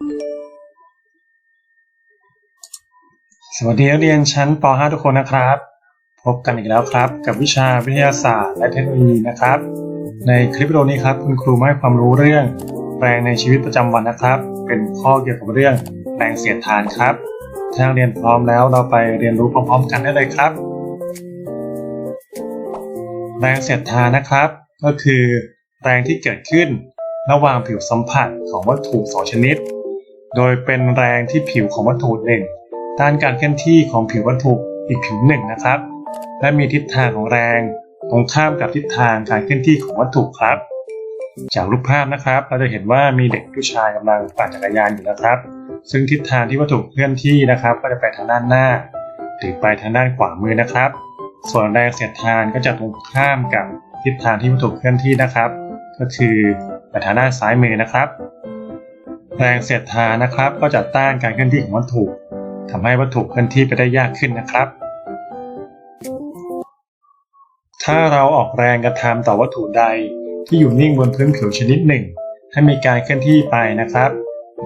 สวัสดีนักเรียนชั้นป .5 ทุกคนนะครับ พบกันอีกแล้วครับ กับวิชาวิทยาศาสตร์และเทคโนโลยีนะครับ ในคลิปวิดีโอนี้ครับ คุณครูมาให้ความรู้เรื่อง แรงในชีวิตประจำวันนะครับ เป็นข้อเกี่ยวกับเรื่องแรงเสียดทานครับถ้านักเรียนพร้อมแล้วเราไปเรียนรู้พร้อมๆ กันได้เลยครับ แรงเสียดทานนะครับ ก็คือ แรงที่เกิดขึ้นระหว่างผิวสัมผัสของวัตถุสองชนิด โดยเป็นแรงที่ผิวของวัตถุหนึ่งต้านการเคลื่อนที่ของผิววัตถุอีกผิวหนึ่งนะครับ และมีทิศทางของแรงตรงข้ามกับทิศทางการเคลื่อนที่ของวัตถุครับ จากรูปภาพนะครับ เราจะเห็นว่ามีเด็กผู้ชายกำลังปั่นจักรยานอยู่นะครับ ซึ่งทิศทางที่วัตถุเคลื่อนที่นะครับ ก็จะไปทางด้านหน้าหรือไปทางด้านขวามือนะครับ ส่วนแรงเสียดทานก็จะตรงข้ามกับทิศทางที่วัตถุเคลื่อนที่นะครับ ก็คือไปทางด้านซ้ายมือนะครับ แรงเสียดทานนะครับ ก็จะต้านการเคลื่อนที่ของวัตถุทำให้วัตถุเคลื่อนที่ไปได้ยากขึ้นนะครับ ถ้าเราออกแรงกระทำต่อวัตถุใดที่อยู่นิ่งบนพื้นผิวชนิดหนึ่ง ให้มีการเคลื่อนที่ไปนะครับ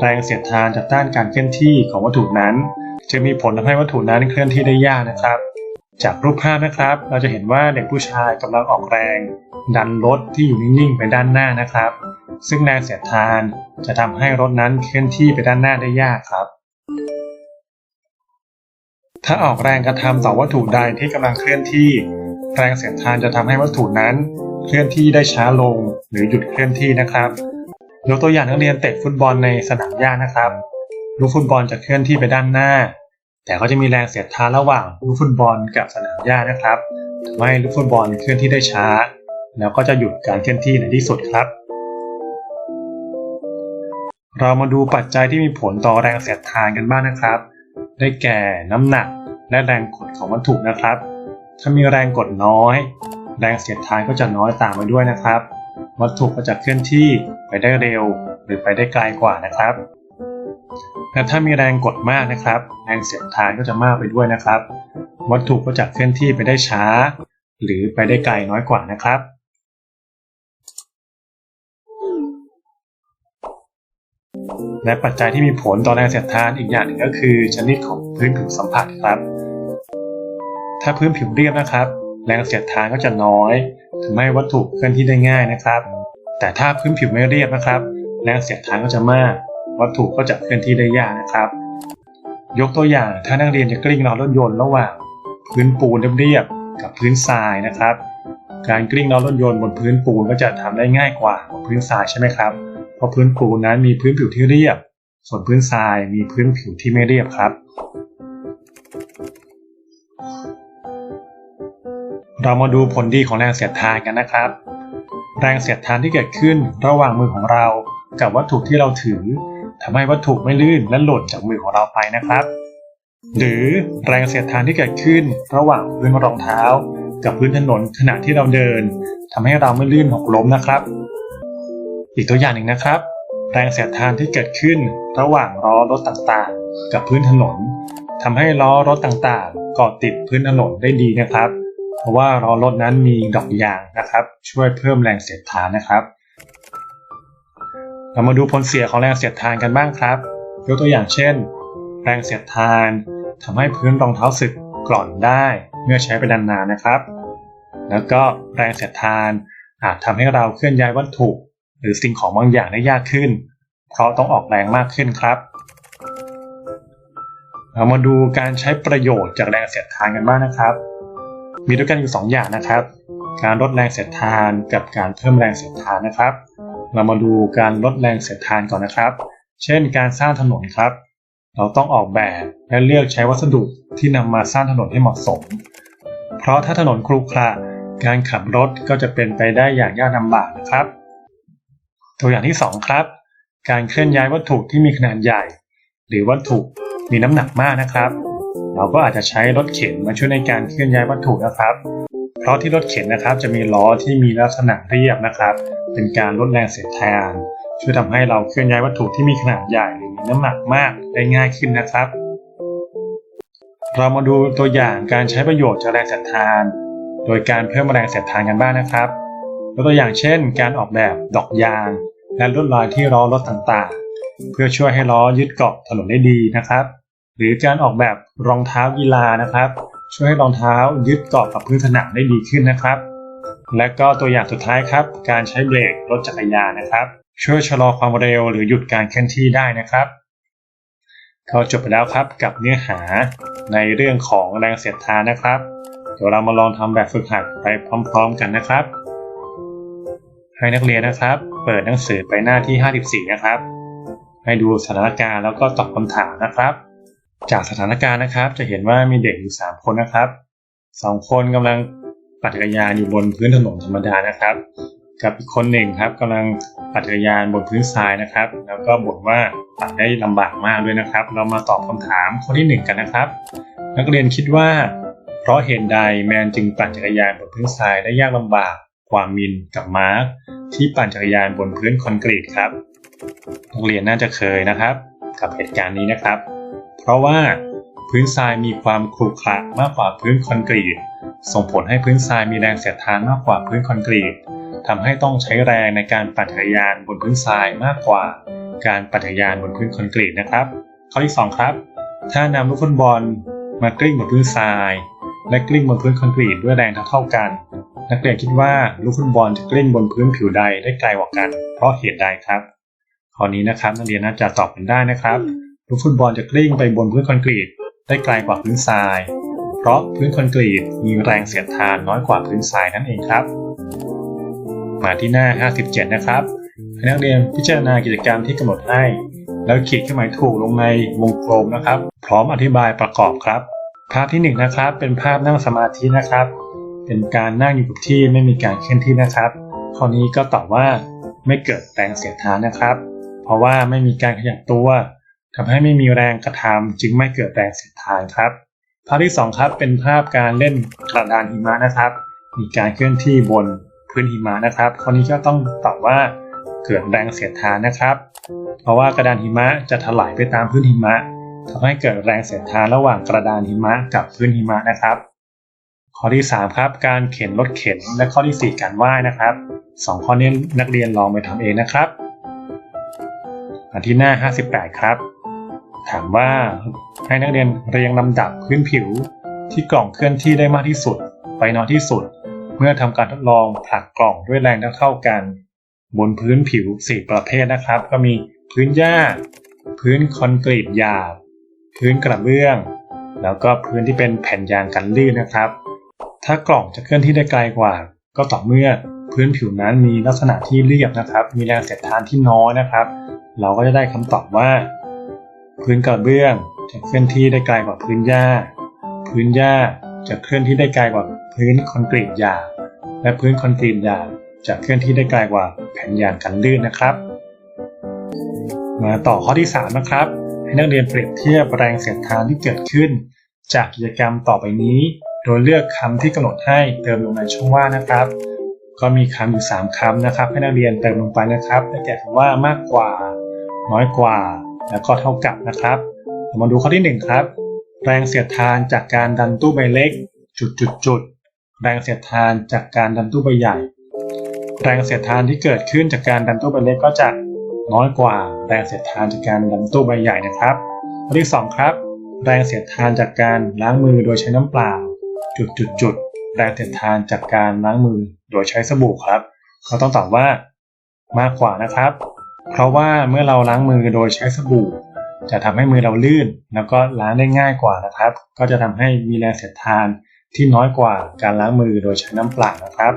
แรงเสียดทานจะต้านการเคลื่อนที่ของวัตถุนั้น จะมีผลทำให้วัตถุนั้นเคลื่อนที่ได้ยากนะครับ จากรูปภาพนะครับ เราจะเห็นว่าเด็กผู้ชายกำลังออกแรง ดันรถที่อยู่นิ่งๆไปด้านหน้านะครับ ซึ่งแรงเสียดทานจะทำให้รถนั้นเคลื่อนที่ไปด้านหน้าได้ยากครับ ถ้าออกแรงกระทำต่อวัตถุใดที่กำลังเคลื่อนที่ แรงเสียดทานจะทำให้วัตถุนั้นเคลื่อนที่ได้ช้าลงหรือหยุดเคลื่อนที่นะครับยกตัวอย่างนักเรียนเตะฟุตบอลในสนามหญ้านะครับลูกฟุตบอลจะเคลื่อนที่ไปด้านหน้า แต่ก็จะมีแรงเสียดทานระหว่างลูกฟุตบอลกับสนามหญ้านะครับทำให้ลูกฟุตบอลเคลื่อนที่ได้ช้า แล้วก็จะหยุดการเคลื่อนที่ในที่สุดครับ เรามาดูปัจจัยที่มีผลต่อแรงเสียดทานกันบ้างนะครับ ได้แก่น้ำหนักและแรงกดของวัตถุนะครับ ถ้ามีแรงกดน้อย แรงเสียดทานก็จะน้อยตามไปด้วยนะครับ วัตถุก็จะเคลื่อนที่ไปได้เร็ว หรือไปได้ไกลกว่านะครับและถ้ามีแรงกดมากนะครับ แรงเสียดทานก็จะมากไปด้วยนะครับ วัตถุก็จะเคลื่อนที่ไปได้ช้า หรือไปได้ไกลน้อยกว่านะครับ และปัจจัยที่มีผลต่อแรงเสียดทานอีกอย่างหนึ่งก็คือ ชนิดของพื้นผิวสัมผัสครับ ถ้าพื้นผิวเรียบนะครับ แรงเสียดทานก็จะน้อยทำให้วัตถุเคลื่อนที่ได้ง่ายนะครับ แต่ถ้าพื้นผิวไม่เรียบนะครับ แรงเสียดทานก็จะมาก วัตถุก็จะเคลื่อนที่ได้ยากนะครับ ยกตัวอย่างถ้านักเรียนจะกลิ้งล้อรถยนต์ระหว่าง พื้นปูนเรียบๆกับพื้นทรายนะครับ การกลิ้งล้อรถยนต์บนพื้นปูนก็จะทำได้ง่ายกว่าบนพื้นทรายใช่ไหมครับ ราะพื้นปูนนั้นมีพื้นผิวที่เรียบ ส่วนพื้นทรายมีพื้นผิวที่ไม่เรียบครับ เรามาดูผลดีของแรงเสียดทานกันนะครับ แรงเสียดทานที่เกิดขึ้นระหว่างมือของเรากับวัตถุที่เราถือทำให้วัตถุไม่ลื่นและหล่นจากมือของเราไปนะครับ หรือแรงเสียดทานที่เกิดขึ้นระหว่างพื้นรองเท้า กับพื้นถนนขณะที่เราเดินทำให้เราไม่ลื่นหกล้มนะครับ อีกตัวอย่างหนึ่งนะครับ แรงเสียดทานที่เกิดขึ้นระหว่างล้อรถต่างๆ กับพื้นถนนทำให้ล้อรถต่างๆเกาะติดพื้นถนนได้ดีนะครับ เพราะว่าล้อรถนั้นมีดอกยางนะครับ ช่วยเพิ่มแรงเสียดทานนะครับ เรามาดูผลเสียของแรงเสียดทานกันบ้างครับยกตัวอย่างเช่น แรงเสียดทานทำให้พื้นรองเท้าสึกกร่อนได้เมื่อใช้ไปนานๆนะครับ แล้วก็แรงเสียดทานอาจทำให้เราเคลื่อนย้ายวัตถุ หรือสิ่งของบางอย่างได้ยากขึ้น เพราะต้องออกแรงมากขึ้นครับ เรามาดูการใช้ประโยชน์จากแรงเสียดทานกันบ้างนะครับ มีด้วยกันอยู่ 2 อย่างนะครับ การลดแรงเสียดทานกับการเพิ่มแรงเสียดทานนะครับ เรามาดูการลดแรงเสียดทานก่อนนะครับ เช่น การสร้างถนนครับ เราต้องออกแบบและเลือกใช้วัสดุที่นำมาสร้างถนนให้เหมาะสม เพราะถ้าถนนครุขระการขับรถก็จะเป็นไปได้อย่างยากลำบากนะครับ ตัวอย่างที่ 2 ครับ การเคลื่อนย้ายวัตถุที่มีขนาดใหญ่ หรือวัตถุมีน้ำหนักมากนะครับ เราก็อาจจะใช้รถเข็นมาช่วยในการเคลื่อนย้ายวัตถุนะครับ เพราะที่รถเข็นนะครับจะมีล้อที่มีลักษณะเรียบนะครับ เป็นการลดแรงเสียดทาน ช่วยทำให้เราเคลื่อนย้ายวัตถุที่มีขนาดใหญ่หรือมีน้ำหนักมากได้ง่ายขึ้นนะครับ เรามาดูตัวอย่างการใช้ประโยชน์จากแรงเสียดทาน โดยการเพิ่มแรงเสียดทานกันบ้างนะครับยกตัวอย่างเช่น การออกแบบดอกยาง และลวดลายที่ล้อรถต่างๆ เพื่อช่วยให้ล้อยึดเกาะถนนได้ดีนะครับ หรือการออกแบบรองเท้ากีฬานะครับ ช่วยให้รองเท้ายึดเกาะกับพื้นสนามได้ดีขึ้นนะครับ และก็ตัวอย่างสุดท้ายครับ การใช้เบรกรถจักรยานนะครับ ช่วยชะลอความเร็วหรือหยุดการเคลื่อนที่ได้นะครับก็จบไปแล้วครับกับเนื้อหาในเรื่องของแรงเสียดทานนะครับ เดี๋ยวเรามาลองทำแบบฝึกหัดไปพร้อม ๆ กันนะครับ ให้นักเรียนนะครับ เปิดหนังสือไปหน้าที่ 54 นะครับ ให้ดูสถานการณ์แล้วก็ตอบคำถามนะครับ จากสถานการณ์นะครับ จะเห็นว่ามีเด็กอยู่3คนนะครับ 2 คนกำลังปั่นจักรยานอยู่บนพื้นถนนธรรมดานะครับ กับอีกคนหนึ่งครับกำลังปั่นจักรยานบนพื้นทรายนะครับ แล้วก็บ่นว่าปั่นได้ลำบากมากด้วยนะครับ เรามาตอบคำถามข้อที่ 1 กันนะครับ นักเรียนคิดว่า เพราะเหตุใดแมนจึงปั่นจักรยานบนพื้นทรายได้ยากลำบากก วามินกับมาร์คที่ปั่นจักรยานบนพื้นคอนกรีตครับนักเรียนน่าจะเคยนะครับ กับเหตุการณ์นี้นะครับ เพราะว่าพื้นทรายมีความขรุขระมากกว่าพื้นคอนกรีต ส่งผลให้พื้นทรายมีแรงเสียดทานมากกว่าพื้นคอนกรีตทำให้ต้องใช้แรงในการปั่นจักรยานบนพื้นทรายมากกว่า การปั่นจักรยานบนพื้นคอนกรีตนะครับ ข้อที่ 2 ครับ ถ้านำลูกฟุตบอลมากลิ้งบนพื้นทราย และกลิ้งบนพื้นคอนกรีตด้วยแรงเท่าๆกัน นักเรียนคิดว่าลูกฟุตบอลจะกลิ้งบนพื้นผิวใดได้ไกลกว่ากัน เพราะเหตุใดครับข้อนี้นะครับนักเรียนน่าจะตอบกันได้นะครับ ลูกฟุตบอลจะกลิ้งไปบนพื้นคอนกรีต ได้ไกลกว่าพื้นทราย เพราะพื้นคอนกรีตมีแรงเสียดทานน้อยกว่าพื้นทรายนั่นเองครับ มาที่หน้า 57 นะครับให้นักเรียนพิจารณากิจกรรมที่กำหนดให้ แล้วขีดเครื่องหมายถูกลงในวงกลมนะครับ พร้อมอธิบายประกอบครับ ภาพที่1นนะครับเป็นภาพนั่งสมาธินะครับ เป็นการนั่งอยู่กับที่ไม่มีการเคลื่อนที่นะครับ ข้อนี้ก็ตอบว่าไม่เกิดแรงเสียดทานนะครับ เพราะว่าไม่มีการขยับตัวทำให้ไม่มีแรงกระทำจึงไม่เกิดแรงเสียดทานครับ ภาพที่ 2 ครับเป็นภาพการเล่นกระดานหิมะนะครับ มีการเคลื่อนที่บนพื้นหิมะนะครับ ข้อนี้ก็ต้องตอบว่าเกิดแรงเสียดทานนะครับ เพราะว่ากระดานหิมะจะถลายไปตามพื้นหิมะทำให้เกิดแรงเสียดทานระหว่างกระดานหิมะกับพื้นหิมะนะครับ ข้อที่ 3 ครับ การเข็นรถเข็น และข้อที่ 4 การว่ายนะครับสองข้อนี้นักเรียนลองไปทำเองนะครับมาที่หน้า 58 ครับ ถามว่าให้นักเรียนเรียงลำดับพื้นผิว ที่กล่องเคลื่อนที่ได้มากที่สุด ไปน้อยที่สุด เมื่อทำการทดลองผลักกล่องด้วยแรงเท่ากัน บนพื้นผิว 4 ประเภทนะครับ ก็มีพื้นหญ้า พื้นคอนกรีตหยาบ พื้นกระเบื้อง แล้วก็พื้นที่เป็นแผ่นยางกันลื่นนะครับ ถ้ากล่องจะเคลื่อนที่ได้ไกลกว่า ก็ต่อเมื่อพื้นผิวนั้นมีลักษณะที่เรียบนะครับ มีแรงเสียดทานที่น้อยนะครับ เราก็จะได้คำตอบว่า พื้นกระเบื้องจะเคลื่อนที่ได้ไกลกว่าพื้นหญ้า พื้นหญ้าจะเคลื่อนที่ได้ไกลกว่าพื้นคอนกรีตหยาบและพื้นคอนกรีตหยาบจะเคลื่อนที่ได้ไกลกว่าแผ่นยางกันลื่นนะครับ มาต่อข้อที่ 3 นะครับ ให้นักเรียนเปรียบเทียบแรงเสียดทานที่เกิดขึ้น จากกิจกรรมต่อไปนี้ โดยเลือกคำที่กำหนดให้เติมลงในช่องว่างนะครับ ก็มีคำอยู่ 3คำนะครับ ให้นักเรียนเติมลงไปนะครับได้แก่คำว่ามากกว่า น้อยกว่า แล้วก็เท่ากับนะครับเรามาดูข้อที่ 1 ครับ แรงเสียดทานจากการดันตู้ใบเล็ก จุดจุดจุดแรงเสียดทานจากการดันตู้ใบใหญ่ แรงเสียดทานที่เกิดขึ้นจากการดันตู้ใบเล็กก็จะน้อยกว่าแรงเสียดทานจากการดันตู้ใบใหญ่นะครับข้อที่ 2 ครับ แรงเสียดทานจากการล้างมือโดยใช้น้ำเปล่า จุดจุดจุดแรงเสียดทานจากการล้างมือโดยใช้สบู่ครับเราต้องตอบว่ามากกว่านะครับ เพราะว่าเมื่อเราล้างมือโดยใช้สบู่ จะทำให้มือเราลื่น แล้วก็ล้างได้ง่ายกว่านะครับ ก็จะทำให้มีแรงเสียดทานที่น้อยกว่าการล้างมือโดยใช้น้ำเปล่านะครับ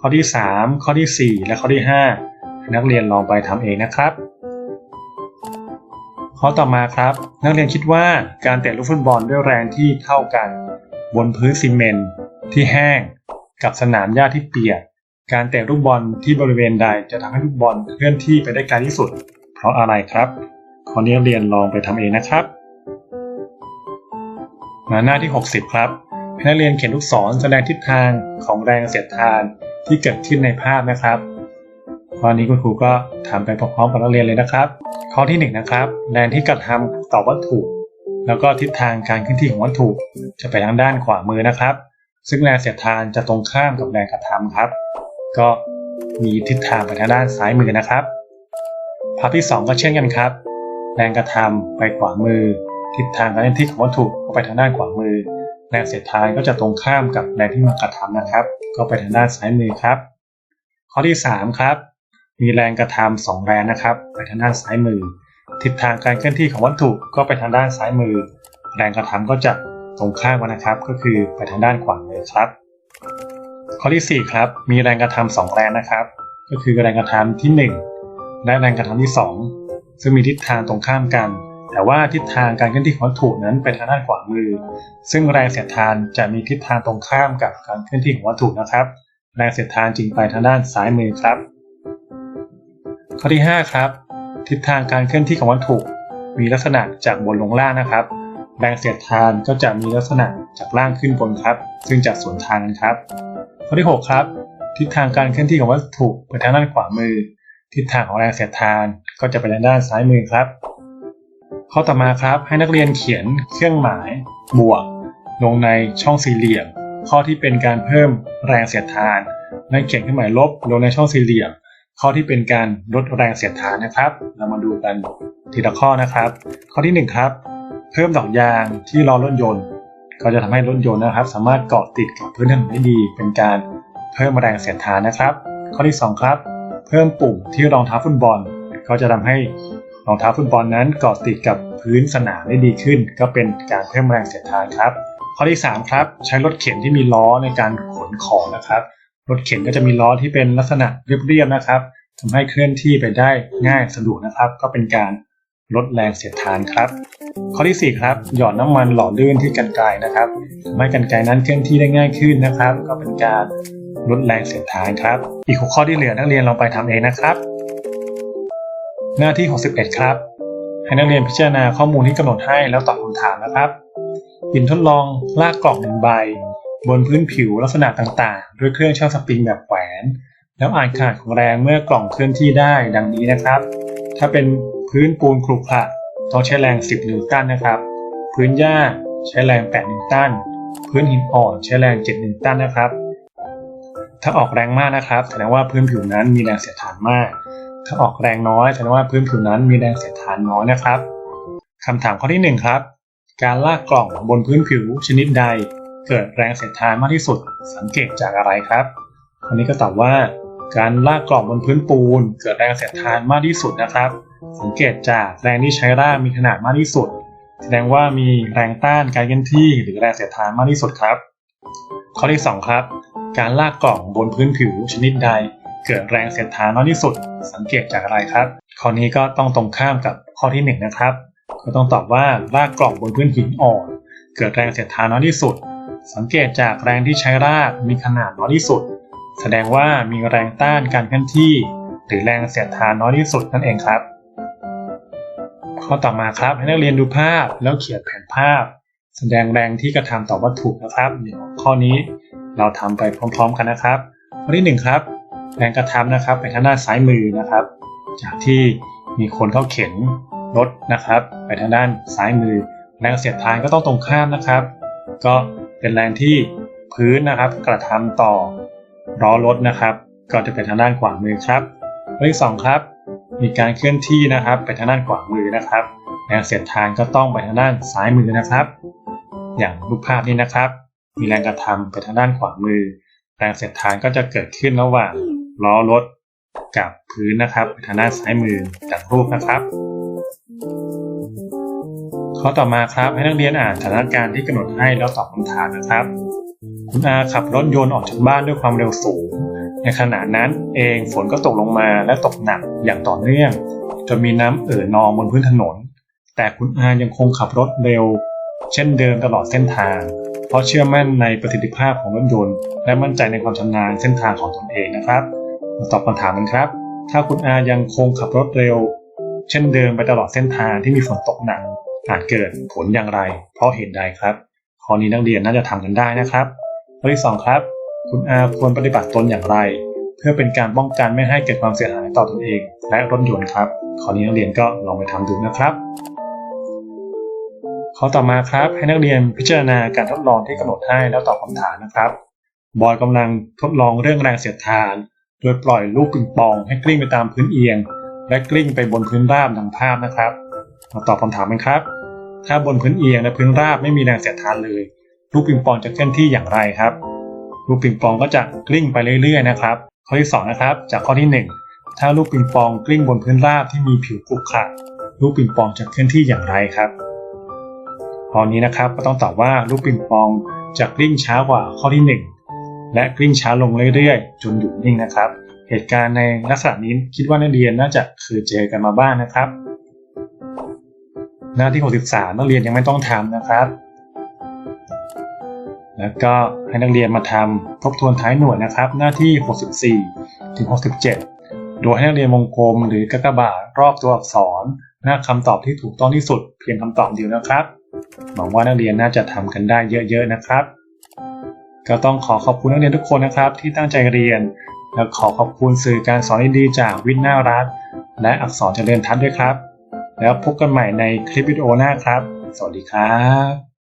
ข้อที่ 3 ข้อที่ 4 และข้อที่ 5 นักเรียนลองไปทำเองนะครับ ข้อต่อมาครับ นักเรียนคิดว่าการเตะลูกฟุตบอลด้วยแรงที่เท่ากัน บนพื้นซีเมนต์ที่แห้ง กับสนามหญ้าที่เปียก การเตะลูกบอลที่บริเวณใดจะทำให้ลูกบอลเคลื่อนที่ไปได้ไกลที่สุด เพราะอะไรครับข้อนี้เรียนลองไปทำเองนะครับมาหน้าที่ 60 ครับให้นักเรียนเขียนลูกศรแสดงทิศทางของแรงเสียดทานที่เกิดขึ้นในภาพนะครับข้อนี้คุณครูก็ทำไปพร้อมๆกับนักเรียนเลยนะครับ ข้อที่ 1นนะครับ แรงที่กระทำต่อวัตถุ แล้วก็ทิศทางการเคลื่อนที่ของวัตถุจะไปทางด้านขวามือนะครับ ซึ่งแรงเสียดทานจะตรงข้ามกับแรงกระทำครับ ก็มีทิศทางไปทางด้านซ้ายมือนะครับภาพที่ 2 ก็เช่นกันครับ แรงกระทำไปขวามือ ทิศทางการเคลื่อนที่ของวัตถุก็ไปทางด้านขวามือ แรงเสียดทานก็จะตรงข้ามกับแรงที่มากระทำนะครับ ก็ไปทางด้านซ้ายมือครับ ข้อที่ 3 ครับ มีแรงกระทำสองแรงนะครับ ไปทางด้านซ้ายมือ ทิศทางการเคลื่อนที่ของวัตถุก็ไปทางด้านซ้ายมือ แรงกระทำก็จะตรงข้ามกันนะครับ ก็คือไปทางด้านขวามือครับ ข้อที่ 4 ครับ มีแรงกระทำสองแรงนะครับ ก็คือแรงกระทำที่ 1 และแรงกระทำที่ 2 ซึ่งมีทิศทางตรงข้ามกัน แต่ว่าทิศทางการเคลื่อนที่ของวัตถุนั้นไปทางด้านขวามือ ซึ่งแรงเสียดทานจะมีทิศทางตรงข้ามกับการเคลื่อนที่ของวัตถุนะครับ แรงเสียดทานจึงไปทางด้านซ้ายมือครับ ข้อที่ 5 ครับ ทิศทางการเคลื่อนที่ของวัตถุมีลักษณะจากบนลงล่างนะครับ แรงเสียดทานก็จะมีลักษณะจากล่างขึ้นบนครับ ซึ่งจะสวนทางกันครับ ข้อที่ 6 ครับ ทิศทางการเคลื่อนที่ของวัตถุไปทางด้านขวามือ ทิศทางของแรงเสียดทานก็จะไปทางด้านซ้ายมือครับ ข้อต่อมาครับให้นักเรียนเขียนเครื่องหมายบวก ลงในช่องสี่เหลี่ยม ข้อที่เป็นการเพิ่มแรงเสียดทานและเขียนเครื่องหมายลบลงในช่องสี่เหลี่ยม ข้อที่เป็นการลดแรงเสียดทานนะครับ เรามาดูกันทีละข้อนะครับ ข้อที่หนึ่งครับ เพิ่มดอกยางที่ล้อรถยนต์ ก็จะทำให้รถยนต์นะครับ สามารถเกาะติดกับพื้นถนนได้ดี เป็นการเพิ่มแรงเสียดทานนะครับ ข้อที่สองครับ เพิ่มปุ่มที่รองเท้าฟุตบอล ก็จะทำให้รองเท้าฟุตบอลนั้นเกาะติดกับพื้นสนามได้ดีขึ้น ก็เป็นการเพิ่มแรงเสียดทานครับ ข้อที่ 3 ครับ ใช้รถเข็นที่มีล้อในการขนของนะครับ รถเข็นก็จะมีล้อที่เป็นลักษณะเรียบๆนะครับทำให้เคลื่อนที่ไปได้ง่ายสะดวกนะครับ ก็เป็นการลดแรงเสียดทานครับ ข้อที่ 4 ครับ หยอดน้ำมันหล่อลื่นที่กันไกรนะครับทำให้กันไกรนั้นเคลื่อนที่ได้ง่ายขึ้นนะครับ ก็เป็นการลดแรงเสียดทานครับ อีกหกข้อที่เหลือนักเรียนลองไปทำเองนะครับ หน้าที่ 61 ครับ ให้นักเรียนพิจารณาข้อมูลที่กำหนดให้แล้วตอบคำถามนะครับหินทดลองลากกล่องหนึ่งใบ บนพื้นผิวลักษณะต่างๆ ด้วยเครื่องช่างสปริงแบบแขวน แล้วอ่านขนาดของแรงเมื่อกล่องเคลื่อนที่ได้ดังนี้นะครับ ถ้าเป็นพื้นปูนครุขระต้องใช้แรง 10 นิวตันนะครับ พื้นหญ้าใช้แรง 8 นิวตัน พื้นหินอ่อนใช้แรง 7 นิวตันนะครับ ถ้าออกแรงมากนะครับแสดงว่าพื้นผิวนั้นมีแรงเสียดทานมาก ถ้าออกแรงน้อยแสดงว่าพื้นผิวนั้นมีแรงเสียดทานน้อยนะครับคำถามข้อที่ 1 ครับ การลากกล่องบนพื้นผิวชนิดใด เกิดแรงเสียดทานมากที่สุด สังเกตจากอะไรครับคราวนี้ก็ตอบว่า การลากกล่องบนพื้นปูน เกิดแรงเสียดทานมากที่สุดนะครับ สังเกตจากแรงที่ใช้ลากมีขนาดมากที่สุด แสดงว่ามีแรงต้านการเคลื่อนที่หรือแรงเสียดทานมากที่สุดครับ ข้อที่ 2 ครับ การลากกล่องบนพื้นผิวชนิดใด เกิดแรงเสียดทานน้อยที่สุด สังเกตจากอะไรครับ ข้อนี้ก็ต้องตรงข้ามกับข้อที่ 1 นะครับก็ต้องตอบว่าลากกล่องบนพื้นหินอ่อน เกิดแรงเสียดทานน้อยที่สุด สังเกตจากแรงที่ใช้ลากมีขนาดน้อยที่สุด แสดงว่ามีแรงต้านการเคลื่อนที่ หรือแรงเสียดทานน้อยที่สุดนั่นเองครับ ข้อต่อมาครับให้นักเรียนดูภาพแล้วเขียนแผนภาพ แสดงแรงที่กระทำต่อวัตถุนะครับเดี๋ยวข้อนี้เราทำไปพร้อม ๆ กันนะครับ ข้อที่หนึ่งครับแรงกระทำนะครับไปทางด้านซ้ายมือนะครับ จากที่มีคนเข้าเข็นรถนะครับ ไปทางด้านซ้ายมือแรงเสียดทานก็ต้องตรงข้ามนะครับ ก็ เป็นแรงที่พื้นนะครับ กระทำต่อล้อรถนะครับ ก็จะเป็นทางด้านขวามือครับข้อที่สองครับ มีการเคลื่อนที่นะครับไปทางด้านขวามือนะครับแรงเสียดทานก็ต้องไปทางด้านซ้ายมือนะครับ อย่างรูปภาพนี้นะครับ มีแรงกระทำไปทางด้านขวามือ แรงเสียดทานก็จะเกิดขึ้นระหว่างล้อรถกับพื้นนะครับไปทางด้านซ้ายมือจากรูปนะครับ ข้อต่อมาครับให้นักเรียนอ่านสถานการณ์ที่กำหนดให้แล้วตอบคำถามนะครับ คุณอาขับรถยนต์ออกจากบ้านด้วยความเร็วสูง ในขณะนั้นเองฝนก็ตกลงมาและตกหนักอย่างต่อเนื่อง จนมีน้ำเอ่อนองบนพื้นถนน แต่คุณอายังคงขับรถเร็ว เช่นเดิมตลอดเส้นทาง เพราะเชื่อมั่นในประสิทธิภาพของรถยนต์ และมั่นใจในความชำนาญเส้นทางของตนเองนะครับมาตอบคำถามกันครับ ถ้าคุณอายังคงขับรถเร็ว เช่นเดิมไปตลอดเส้นทางที่มีฝนตกหนัก อาจเกิดผลอย่างไร เพราะเหตุใดครับข้อนี้นักเรียนน่าจะทำกันได้นะครับข้อที่สองครับ คุณอาควรปฏิบัติตนอย่างไร เพื่อเป็นการป้องกันไม่ให้เกิดความเสียหายต่อตนเอง และรถยนต์ครับข้อนี้นักเรียนก็ลองไปทำดูนะครับข้อต่อมาครับ ให้นักเรียนพิจารณาการทดลองที่กำหนดให้แล้วตอบคำถามนะครับ บอยกำลังทดลองเรื่องแรงเสียดทาน โดยปล่อยลูกปิงปองให้กลิ้งไปตามพื้นเอียง และกลิ้งไปบนพื้นราบดังภาพนะครับ มาตอบคำถามกันครับ ถ้าบนพื้นเอียงและพื้นราบไม่มีแรงเสียดทานเลย ลูกปิงปองจะเคลื่อนที่อย่างไรครับ ลูกปิงปองก็จะกลิ้งไปเรื่อยๆนะครับ ข้อที่สองนะครับ จากข้อที่หนึ่งถ้าลูกปิงปองกลิ้งบนพื้นราบที่มีผิวขรุขระลูกปิงปองจะเคลื่อนที่อย่างไรครับข้อนี้นะครับก็ต้องตอบว่าลูกปิงปองจะกลิ้งช้ากว่าข้อที่หนึ่งและกลิ้งช้าลงเรื่อยๆ จนหยุดนิ่งนะครับ เหตุการณ์ในลักษณะนี้คิดว่านักเรียนน่าจะเคยเจอกันมาบ้างนะครับ หน้าที่ 63 นักเรียนยังไม่ต้องทำนะครับ แล้วก็ให้นักเรียนมาทำทบทวนท้ายหน่วยนะครับ หน้าที่ 64 ถึง 67 โดยให้นักเรียนวงกลมหรือกากบาทรอบตัวอักษร หน้าคำตอบที่ถูกต้องที่สุด เพียงคำตอบเดียวนะครับหวังว่านักเรียนน่าจะทำกันได้เยอะๆนะครับ ก็ต้องขอขอบคุณนักเรียนทุกคนนะครับ ที่ตั้งใจเรียน และขอขอบคุณสื่อการสอนดีๆจากวิทย์น่ารักและอักษรเจริญทัศน์ด้วยครับ แล้วพบกันใหม่ในคลิปวิดีโอหน้าครับ สวัสดีครับ